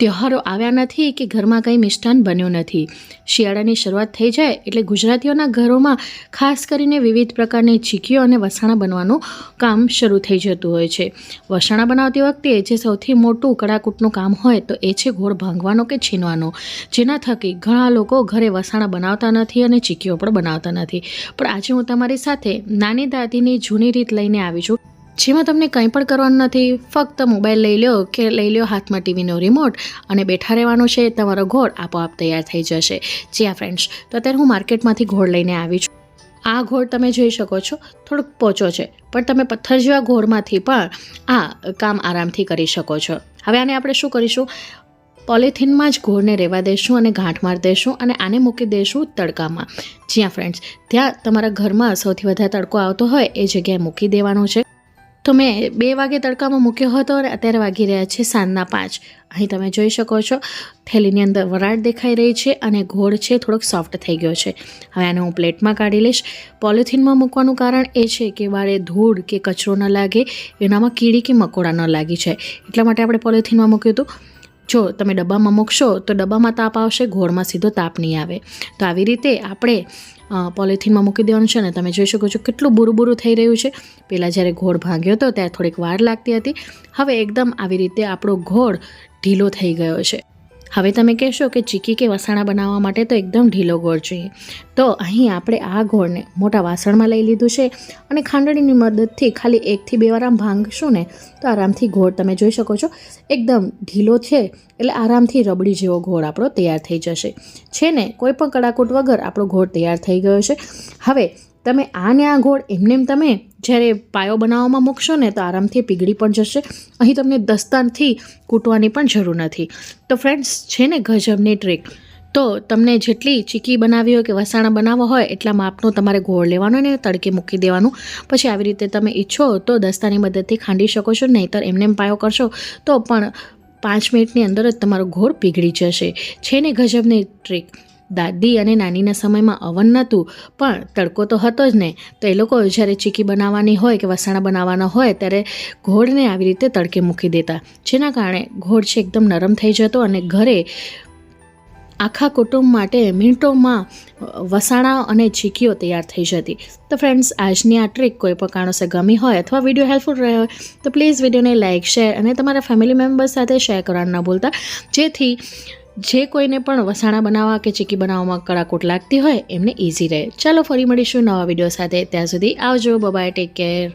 તહેવારો આવ્યા નથી કે ઘરમાં કંઈ મિષ્ટાન બન્યું નથી. શિયાળાની શરૂઆત થઈ જાય એટલે ગુજરાતીઓના ઘરોમાં ખાસ કરીને વિવિધ પ્રકારની ચીકીઓ અને વસાણા બનવાનું કામ શરૂ થઈ જતું હોય છે. વસાણા બનાવતી વખતે જે સૌથી મોટું કડાકૂટનું કામ હોય તો એ છે ગોળ ભાંગવાનો કે છીનવાનો. જેના થકી ઘણા લોકો ઘરે વસાણા બનાવતા નથી અને ચીકીઓ પણ બનાવતા નથી. પણ આજે હું તમારી સાથે નાની દાદીની જૂની રીત લઈને આવી છું. જેમાં તમને કંઈ પણ કરવાનું નથી, ફક્ત મોબાઈલ લઈ લો કે લઈ લો હાથમાં ટીવીનો રિમોટ અને બેઠા રહેવાનું છે, તમારો ઘોળ આપોઆપ તૈયાર થઈ જશે. જી આ ફ્રેન્ડ્સ તો અત્યારે હું માર્કેટમાંથી ઘોળ લઈને આવી છું. આ ઘોળ તમે જોઈ શકો છો, થોડોક પોચો છે, પણ તમે પથ્થર જેવા ઘોળમાંથી પણ આ કામ આરામથી કરી શકો છો. હવે આને આપણે શું કરીશું? પોલિથીનમાં જ ઘોળને રહેવા દઈશું અને ગાંઠ મારી દઈશું અને આને મૂકી દઈશું તડકામાં. જ્યાં ફ્રેન્ડ્સ ત્યાં તમારા ઘરમાં સૌથી વધારે તડકો આવતો હોય એ જગ્યાએ મૂકી દેવાનો છે. તો મેં બે વાગે તડકામાં મૂક્યો હતો અને અત્યારે વાગી રહ્યા છે સાંજના પાંચ. અહીં તમે જોઈ શકો છો, થેલીની અંદર વરાળ દેખાઈ રહી છે અને ગોળ છે, થોડોક સોફ્ટ થઈ ગયો છે. હવે આને હું પ્લેટમાં કાઢી લઈશ. પોલિથીનમાં મૂકવાનું કારણ એ છે કે વાળે ધૂળ કે કચરો ન લાગે, એનામાં કીડી કે મકોડા ન લાગી જાય. એટલા માટે આપણે પોલિથીનમાં મૂક્યું હતું. જો તમે ડબ્બામાં મૂકશો, તો ડબ્બામાં તાપ આવશે ઘોળમાં સીધો તાપ નહીં આવે. તો આવી રીતે આપણે પોલિથીનમાં મૂકી દેવાનું છે ને તમે જોઈ શકો છો કેટલું બુરું બુરું થઈ રહ્યું છે. પહેલાં જ્યારે ઘોળ ભાંગ્યો હતો, ત્યારે થોડીક વાર લાગતી હતી. હવે એકદમ આવી રીતે આપણો ઘોળ ઢીલો થઈ ગયો છે. હવે તમે કહેશો કે ચીકી કે વસાણા બનાવવા માટે તો એકદમ ઢીલો ગોળ જોઈએ. તો અહીં આપણે આ ગોળને મોટા વાસણમાં લઈ લીધું છે અને ખાંડણીની મદદથી ખાલી એકથી બે વાર આમ ભાંગશું ને તો આરામથી ગોળ તમે જોઈ શકો છો. એકદમ ઢીલો છે એટલે આરામથી રબડી જેવો ગોળ આપણો તૈયાર થઈ જશે. છે ને, કોઈ પણ કડાકૂટ વગર આપણો ગોળ તૈયાર થઈ ગયો છે. હવે તમે આ ને આ ગોળ એમને તમે જ્યારે પાયો બનાવવામાં મૂકશો ને તો આરામથી પીગળી પણ જશે. અહીં તમને દસ્તાનથી કૂટવાની પણ જરૂર નથી. તો ફ્રેન્ડ્સ છે ને ગજબની ટ્રીક તો તમને જેટલી ચીકી બનાવી હોય કે વસાણા બનાવવા હોય એટલા માપનો તમારે ગોળ લેવાનો ને તડકે મૂકી દેવાનું. પછી આવી રીતે તમે ઈચ્છો તો દસ્તાની મદદથી ખાંડી શકો છો, નહીંતર એમને એમ પાયો કરશો તો પણ પાંચ મિનિટની અંદર જ તમારો ઘોળ પીગળી જશે. છે ને ગજબની ટ્રીક દાદી અને નાનીના સમયમાં અવન નહોતું, પણ તડકો તો હતો જ ને. તો એ લોકો જ્યારે ચીકી બનાવવાની હોય કે વસાણા બનાવવાના હોય ત્યારે ઘોળને આવી રીતે તડકે મૂકી દેતા. જેના કારણે ઘોળ છે એકદમ નરમ થઈ જતો અને ઘરે આખા કુટુંબ માટે મિનિટોમાં વસાણા અને ચીકીઓ તૈયાર થઈ જતી. તો ફ્રેન્ડ્સ આજની આ ટ્રીક કોઈ પણ કારણોસર ગમી હોય અથવા વીડિયો હેલ્પફુલ રહ્યો હોય, તો પ્લીઝ વિડીયોને લાઇક શેર અને તમારા ફેમિલી મેમ્બર્સ સાથે શેર કરવાનું ન ભૂલતા. જેથી જે કોઈને પણ વસાણા બનાવવા કે ચીકી બનાવવામાં કડાકૂટ લાગતી હોય, એમને ઇઝી રહે. ચાલો ફરી મળીશું નવા વીડિયો સાથે. ત્યાં સુધી આવજો. Bye-bye take care